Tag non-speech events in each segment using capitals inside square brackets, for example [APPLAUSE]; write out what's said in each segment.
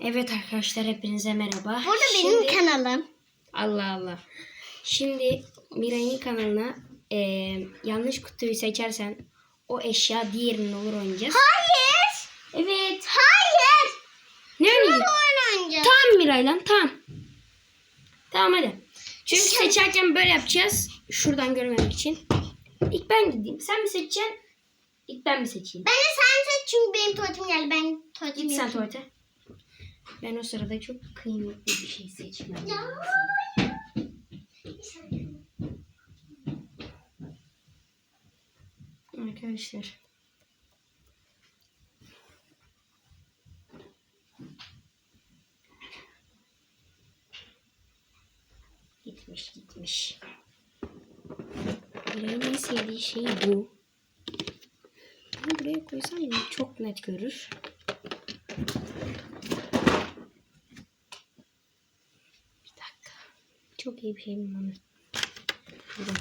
Evet arkadaşlar hepinize merhaba. Burada Şimdi- benim kanalım. Allah Allah. Şimdi Miray'ın kanalına eee, yanlış kutuyu seçersen o eşya diğerinin olur oynayacağız. Hayır. Evet. Hayır. Ne oynayacağız? Oyun oynayacağız. Tamam Miray lan tamam. Tamam hadi. Çünkü Sen- seçerken böyle yapacağız. Şuradan görmemek için. İlk ben gideyim. Sen mi seçeceksin? İlk ben mi seçeyim? Ben de sen seç çünkü benim tuvaletim geldi. Ben tuvaletim Git sen tuvalete. Ben o sırada çok kıymetli bir şey seçmem. Arkadaşlar. Gitmiş gitmiş. En sevdiği şey bu. Bunu buraya koysam çok net görür. Bir dakika. İyi bir şey bulmam. Burada.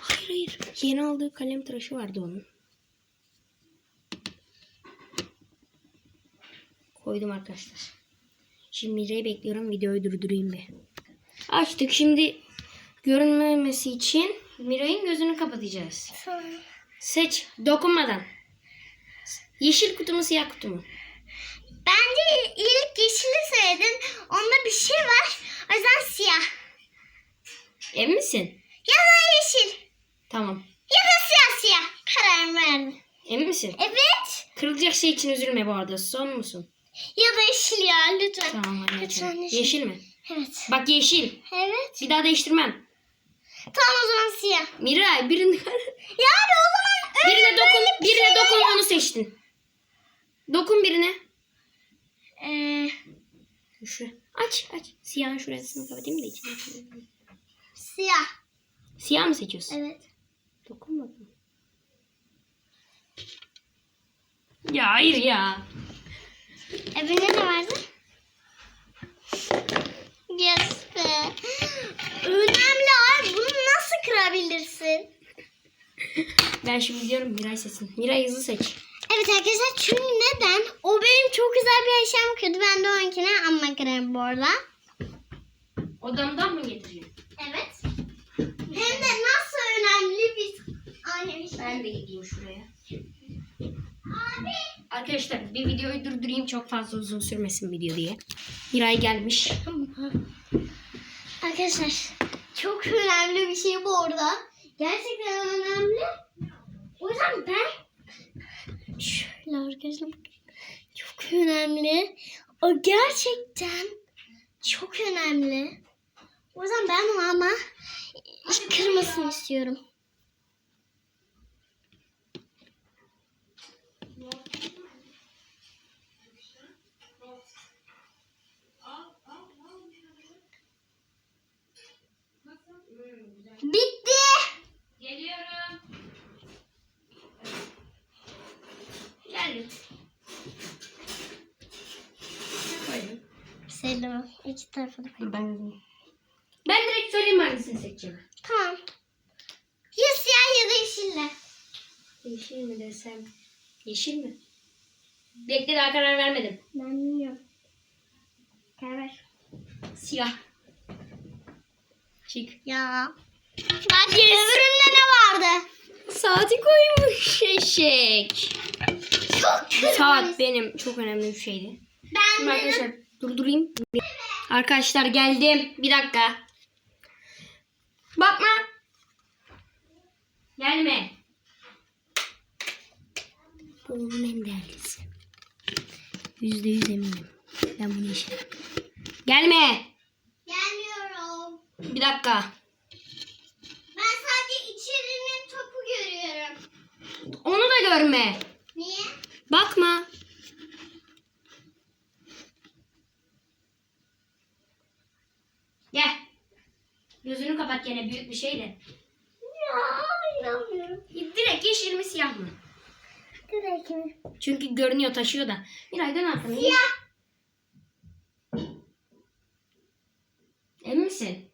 Hayır hayır. Yeni aldığı kalem tıraşı vardı onun. Koydum arkadaşlar. Şimdi Mira'yı bekliyorum. Videoyu durdurayım bir. Açtık. Şimdi görünmemesi için Mira'nın gözünü kapatacağız. Seç. Dokunmadan. Yeşil kutu mu siyah kutu mu? Bence ilk yeşili söyledin. Onda bir şey var. O yüzden siyah. Emin misin? Ya da yeşil. Tamam. Ya da siyah siyah. Karar verdim. Emin misin? Evet. Kırılacak şey için üzülme bu arada. Son musun? Ya da yeşil ya lütfen. Tamam hadi Lütfen yeşil. Yeşil mi? Evet. Bak yeşil. Evet. Bir daha değiştirmem. Tamam o zaman siyah. Miray birini Ya abi o zaman öyle birine dokun. Birine şey dokun onu seçtin. Dokun birine. Ee, Şu. Aç aç. Siyahın şurasını kapatayım da içine. siyah. Siyah mı seçiyorsun? Evet. Dokun bakalım. Ya hayır ya. Evine ne vardı? Yes be. Önemli abi. Bunu nasıl kırabilirsin? Ben şimdi diyorum Miray seçsin. Miray hızlı seç. Evet arkadaşlar çünkü neden? O benim çok güzel bir eşyam kırdı. Ben de onunkine amma kırarım bu arada. Odamdan mı getireyim? Evet. Hem de nasıl önemli bir annem işte. Ben de gideyim şuraya. Abi. Arkadaşlar bir videoyu durdurayım çok fazla uzun sürmesin video diye. Miray gelmiş. Arkadaşlar çok önemli bir şey bu arada. Gerçekten önemli. O yüzden ben şöyle arkadaşlar çok önemli. O gerçekten çok önemli. O yüzden ben onu ama kırmasını istiyorum. Bitti. Geliyorum. Ne koydun? Selam. İki tarafı da. Dur ben yazayım. Ben direkt söyleyeyim hangisini seçeceğim. Tamam. Ya siyah ya da yeşille. Yeşil mi desem? Yeşil mi? Bekle daha karar vermedim. Ben bilmiyorum. Karar ver. Siyah. Çık. Ya. Bak öbüründe ne vardı? Saati koymuş eşek. Saat benim çok önemli bir şeydi. Ben Şimdi arkadaşlar durdurayım. Arkadaşlar geldim. Bir dakika. Bakma. Gelme. Bu onun en değerlisi. Yüzde yüz eminim. Ben bunu işe. Gelme. gelmiyorum. Bir dakika. Ben sadece içerinin topu görüyorum. Onu da görme. Niye? Bakma. Gel. Gözünü kapat gene büyük bir şeyle. Ya inanmıyorum. Direkt yeşil mi siyah mı? Direkt mi? Çünkü görünüyor taşıyor da. Miray dön arkana. Siyah. Emin misin?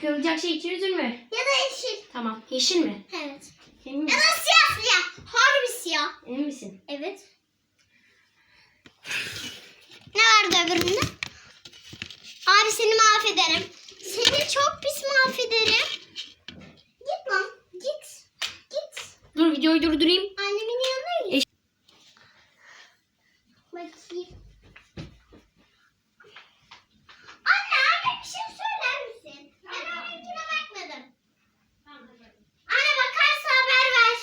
Kırılacak şey için üzülme. Ya da yeşil. Tamam. Yeşil mi? Evet. Emin Ya misin? da siyah siyah. Harbi siyah. Emin misin? Evet. göründü. Abi seni mahvederim. Seni çok pis mahvederim. Git lan. Git. Git. Dur videoyu durdurayım. Annemin yanına git. Eş- Bakayım. Anne anne bir şey söyler misin? Ben onunkine bakmadım. Anne bakarsa haber ver.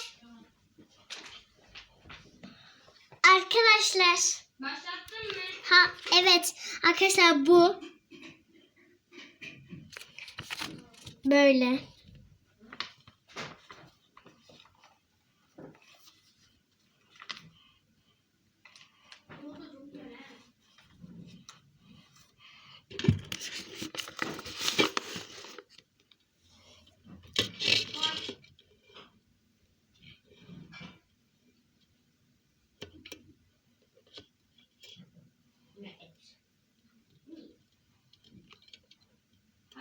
Arkadaşlar. Başlattın mı? Ha evet arkadaşlar bu böyle.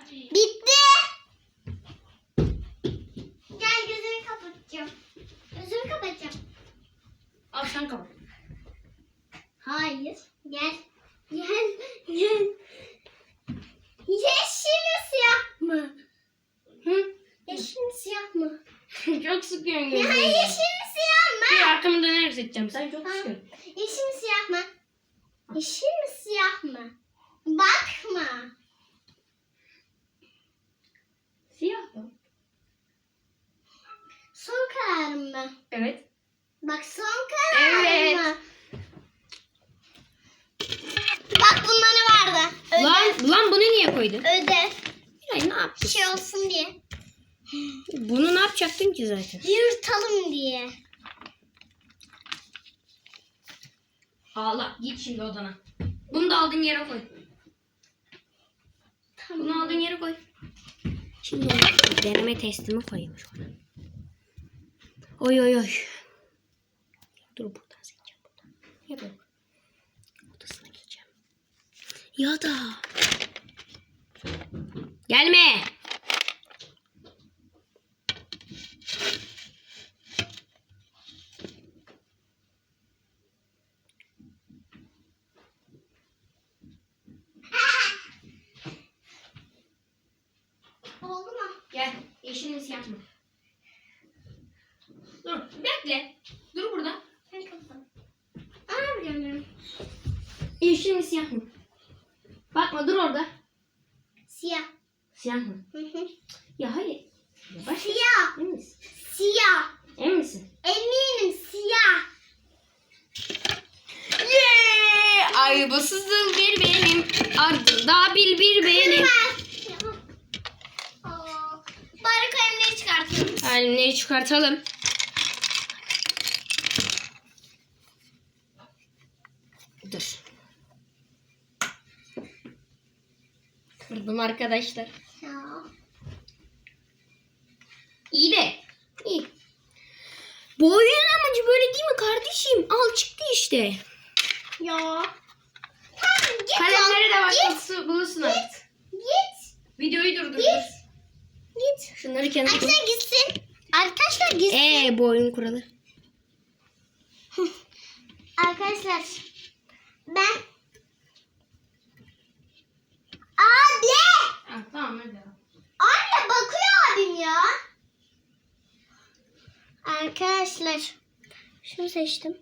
Hadi. Bitti. Gel gözünü kapatacağım. Gözümü kapatacağım. Al sen kapat. Hayır. Gel. Gel. Gel. Yeşil mi siyah mı? Hı? Yeşil mi siyah mı? [LAUGHS] çok sıkıyorsun Ya gözünü. yeşil mi siyah Bir mı? arkamı dönerek seçeceğim. Sen çok Ha. sıkıyorsun. Yeşil mi siyah mı? Yeşil mi siyah mı? Bakma. Siyah mı? Son kararım mı? Evet. Bak son kararım Evet. mı? Bak bunda ne vardı? Ödev. Lan, lan bunu niye koydun? Ödev. Miray ne yaptın? Şey olsun diye. Bunu ne yapacaktın ki zaten? Yırtalım diye. Ağla. Git şimdi odana. Bunu da aldığın yere koy. Bunu aldığın yere koy. Şimdi deneme testimi koyayım şuna. Oy oy oy. Dur buradan seçeceğim. Buradan. Ya da odasına gideceğim. Ya da. Gelme. Oldu mu? Gel. Yeşil mi siyah mı? Dur. Bekle. Dur burada. Sen kapat. Aa biliyorum. Yeşil mi siyah mı? Bakma dur orada. Siyah. Siyah mı? Hı hı. Ya hayır. Ya Bak. Siyah. Emin misin? Siyah. Emin misin? Eminim siyah. Yeah! Arabasızım bir benim. Ardında bil bir benim. Bari kalemleri çıkartayım. Kalemleri çıkartalım. Kırdım arkadaşlar. Ya. İyi de. İyi. Bu oyunun amacı böyle değil mi kardeşim? Al çıktı işte. Ya. Tamam git Kalemleri de başkası bulursun artık. Git. Git. Videoyu durdur. Git. Git. Şunları kenara koy. Arkadaşlar gitsin. Arkadaşlar gitsin. Ee bu oyun kuralı. Arkadaşlar ben Abi! Ha, tamam hadi. Anne bakıyor abim ya. Arkadaşlar şunu seçtim.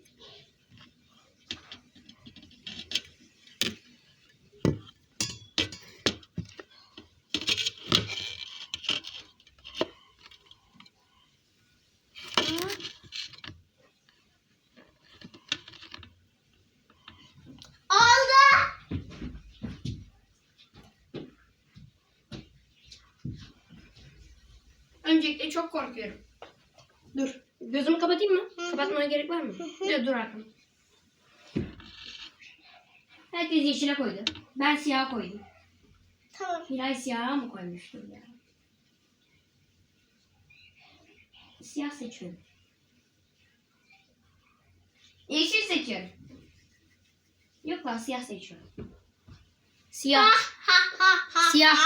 Oldu. Öncelikle çok korkuyorum. Dur. Gözümü kapatayım mı? Kapatmana gerek var mı? Dur dur arkam. Herkes yeşile koydu. Ben siyah koydum. Tamam. Miray siyaha mı koymuştur ya? Siyah seçiyorum. Yeşil seçiyorum. Yok lan siyah seçiyorum. Siyah. Siyah.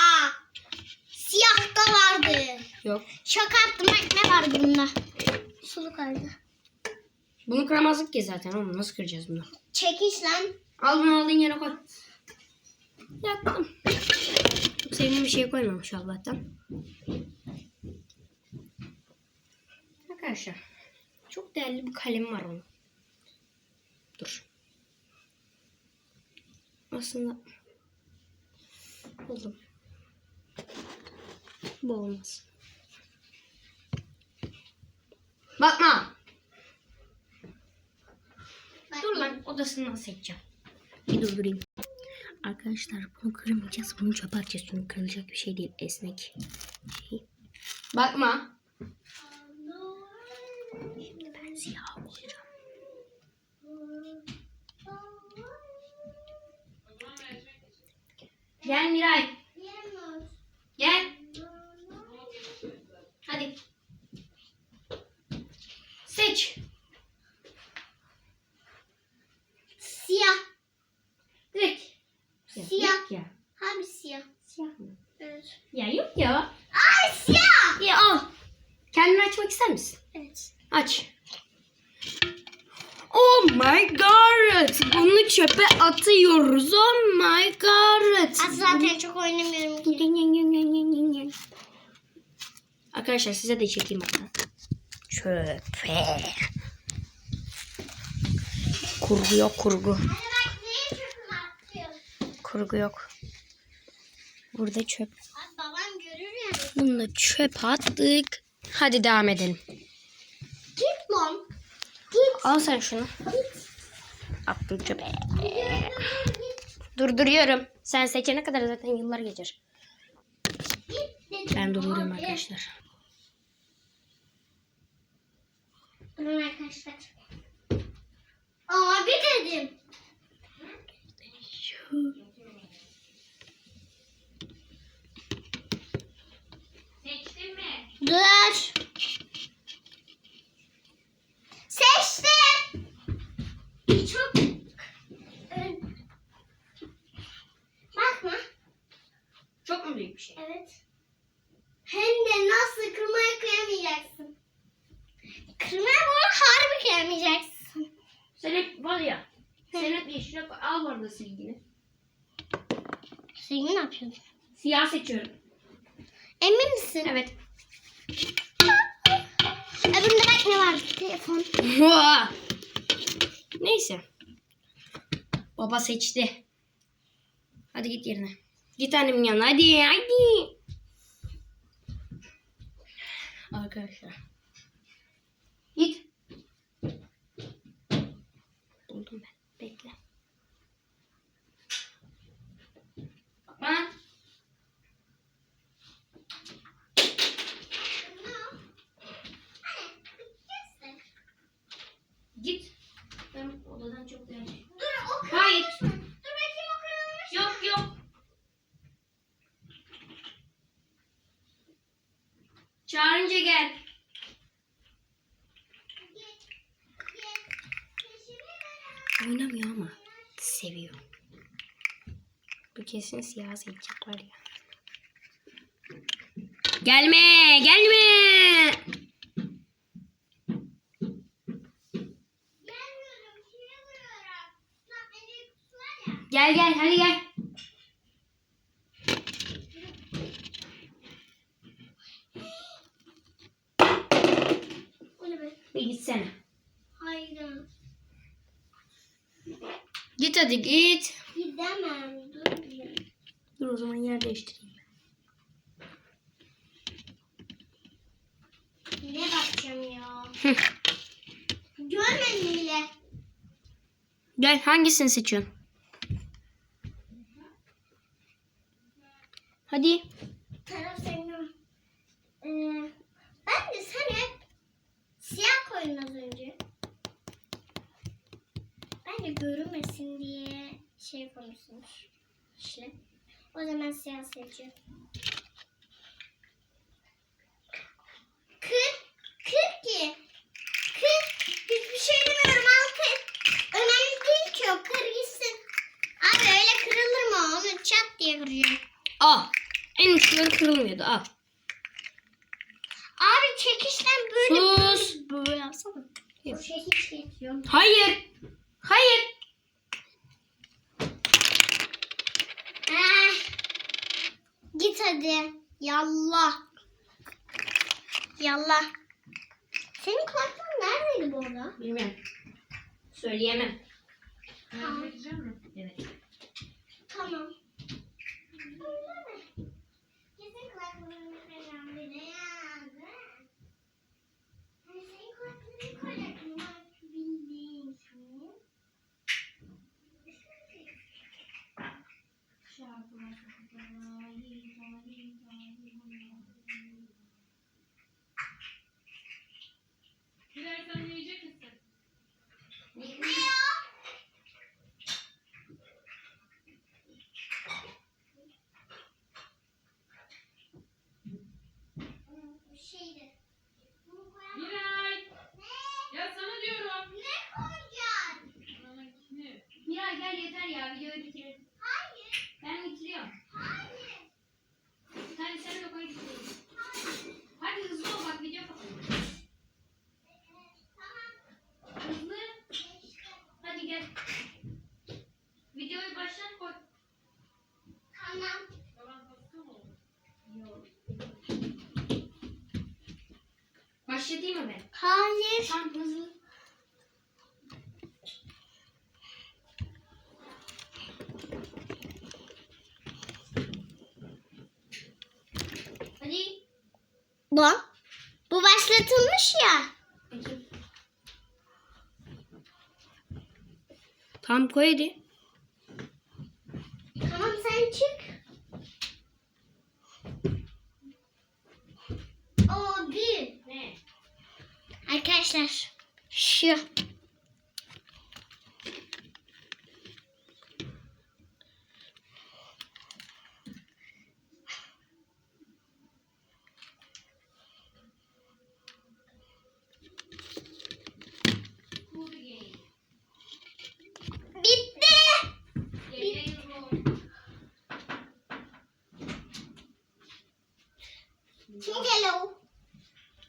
Siyah da vardı. Yok. Şaka yaptım. Bak ne vardı bunda? Suluk vardı. Bunu kıramazdık ki zaten oğlum. Nasıl kıracağız bunu? Çekiş lan. Al bunu aldığın yere koy. Yaktım. Çok sevdiğim bir şey koymamış Allah'tan. Arkadaşlar. Çok değerli bir kalem var onun. Dur. Aslında buldum. Bu olmaz. Bakma. Dur lan odasından seçeceğim. Bir durdurayım. Arkadaşlar bunu kırmayacağız. Bunu çöpe atacağız. Çünkü kırılacak bir şey değil. Esnek şey. Bakma. Şimdi ben siyah koyacağım. Gel Miray. Gel. Hadi. Seç. Siyah. Direkt. Siyah. Yok ya. Abi siyah. Siyah mı? Evet. Ya yok ya. Ay siyah. Ya al. Kendini açmak ister misin? Evet. Aç. Oh my god. Bunu çöpe atıyoruz. Oh my god. Ben zaten çok oynamıyorum ki. Arkadaşlar size de çekeyim hatta. Çöpe. Kurgu yok kurgu. Kurgu yok. Burada çöp. Abi babam görür. Bunu da çöp attık. Hadi devam edelim. Al sen şunu. Attım çöpe. Durduruyorum. Sen seçene kadar zaten yıllar geçer. Ben durduruyorum arkadaşlar. Durun arkadaşlar. Abi dedim. Seçtin mi? Dur. Seçtim. Çok. Bakma. Çok mu büyük bir şey? Evet. Hem de nasıl kırmaya kıyamayacaksın. Kırmaya bunu harbi kıyamayacaksın. Sen hep var ya. Sen hep yeşile koy. Al bu arada silgini. Sen ne yapıyorsun? Siyah seçiyorum. Emin misin? Evet. Öbüründe bak ne var? Telefon. Neyse. Baba seçti. Hadi git yerine. Git annemin yanına. Hadi hadi. Arkadaşlar. Git. Buldum ben. Bekle. Bak Bana. Git. Ben odadan çok değerli. Dur o Hayır. kırılmış mı? Dur bakayım o kırılmış. Yok yok. Çağırınca gel. Oynamıyor ama seviyor. Bu kesin siyah seçecek var ya. Gelme, gelme. Gel gel, hadi gel. O ne be? Bir gitsene. Hayır. Git hadi git. Gidemem. Dur bir. Dur o zaman yer değiştireyim. Ne bakacağım ya? Görmedim bile. Gel hangisini seçiyorsun? Hadi. Taraf senin. Ee, ben de sen hep siyah koydun az önce. Ben de görünmesin diye şey koymuşsunuz. İşte. O zaman siyah seçiyorum. Kır. Kır ki. Kır. Hiçbir şey demiyorum. Al kır. Önemli değil ki o. Kır gitsin. Abi öyle kırılır mı? Onu çat diye kıracağım. Al. En uçları kırılmıyordu al. Abi çekişten böyle Sus. böyle yapsana. O şey hiç geçiyor. Hayır. Hayır. Ha Git hadi. Yallah. Yallah. Senin kulaklığın neredeydi bu arada? Bilmiyorum. Söyleyemem. Tamam. Evet. Tamam. Kesin kulaklığın falan bir de yani. Hani senin kulaklığını koyacaktım. Bildiğin için. Dilersen yiyecek misin? Bu şeydi. Bunu koyamam. Miray! Ne? Ya sana diyorum. Ne koyacaksın? Bana ne? Miray gel yeter ya videoyu bitirelim. Hayır. Ben bitiriyorum. Hayır. Hadi sen de koy bitirelim. Hayır. Hadi hızlı ol bak video kapanıyor. Tamam. Hızlı. İşte. Hadi gel. Videoyu başlat koy. Tamam. Baban hasta mı oldu? Başlatayım mı ben? Hayır. Tamam hızlı. Hadi. Bu. Bu başlatılmış ya. Tamam koy hadi. Tamam sen çık. O bir. Ne? Arkadaşlar şu. Cool game. Bitti. Geriye yürü. Kim geldi o?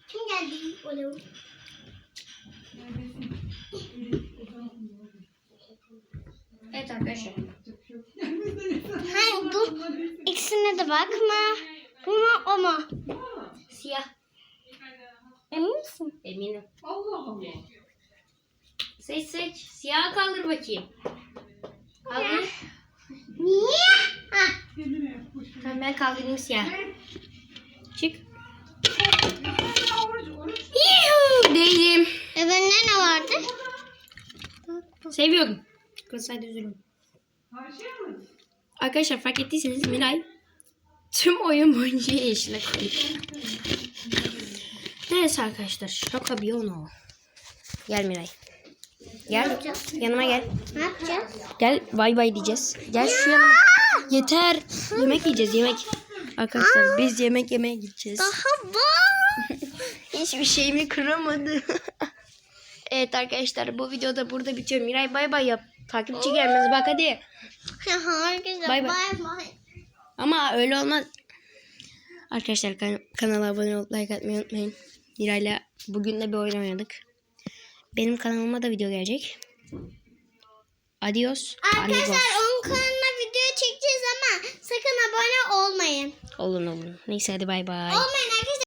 Kim geldi? Alo. Evet arkadaşlar. Hayır bu ikisine de bakma. Bu mu o mu? Siyah. Emin misin? Eminim. Allah Allah. Seç seç. Siyah kaldır bakayım. Kaldır. Niye? Ha. Tamam ben kaldırayım siyah. Çık. Değilim. Öbüründe ne vardı? Seviyorum. Kısaydı üzülüm. Mı? Arkadaşlar fark ettiyseniz Miray tüm oyun boyunca yeşile koyuyor. Neyse arkadaşlar şaka bir onu. Gel Miray. Gel yanıma gel. Ne yapacağız? Gel bay bay diyeceğiz. Gel şu yanıma. Yeter. Yemek yiyeceğiz yemek. Arkadaşlar biz yemek yemeye gideceğiz. Daha [LAUGHS] var. Hiçbir şeyimi kıramadı. [LAUGHS] evet arkadaşlar bu videoda burada bitiyor. Miray bay bay yap. Takipçi gelmez bak hadi. Herkese Bay bay bay. bay. Ama öyle olmaz. Arkadaşlar kan- kanala abone olup like atmayı unutmayın. Miray'la bugün de bir oyun oynadık. Benim kanalıma da video gelecek. Adios. amigos. Arkadaşlar onun kanalına video çekeceğiz ama sakın abone olmayın. Olun olun. Neyse hadi bay bay. Olmayın